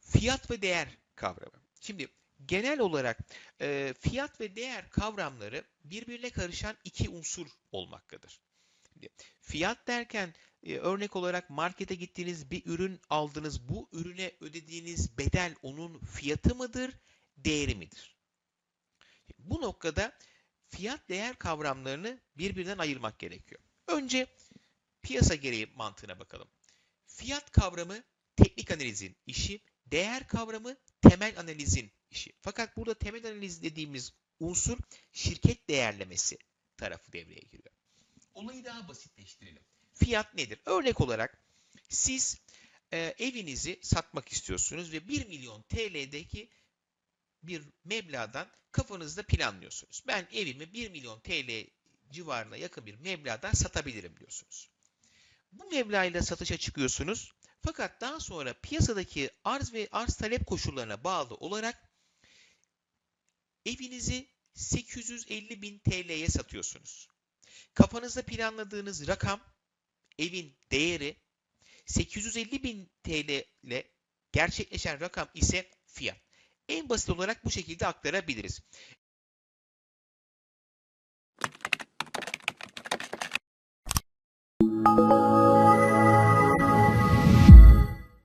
Fiyat ve değer kavramı. Şimdi genel olarak e, fiyat ve değer kavramları birbirine karışan iki unsur olmaktadır. Şimdi, fiyat derken e, örnek olarak markete gittiğiniz bir ürün aldınız. Bu ürüne ödediğiniz bedel onun fiyatı mıdır, değeri midir? Bu noktada fiyat değer kavramlarını birbirinden ayırmak gerekiyor. Önce piyasa gereği mantığına bakalım. Fiyat kavramı teknik analizin işi, değer kavramı temel analizin işi. Fakat burada temel analiz dediğimiz unsur şirket değerlemesi tarafı devreye giriyor. Olayı daha basitleştirelim. Fiyat nedir? Örnek olarak siz e, evinizi satmak istiyorsunuz ve 1 milyon TL'deki bir meblağdan kafanızda planlıyorsunuz. Ben evimi 1 milyon TL civarına yakın bir meblağdan satabilirim diyorsunuz. Bu meblağıyla satışa çıkıyorsunuz. Fakat daha sonra piyasadaki arz ve arz talep koşullarına bağlı olarak evinizi 850 bin TL'ye satıyorsunuz. Kafanızda planladığınız rakam, evin değeri 850 bin TL ile gerçekleşen rakam ise fiyat. En basit olarak bu şekilde aktarabiliriz. Müzik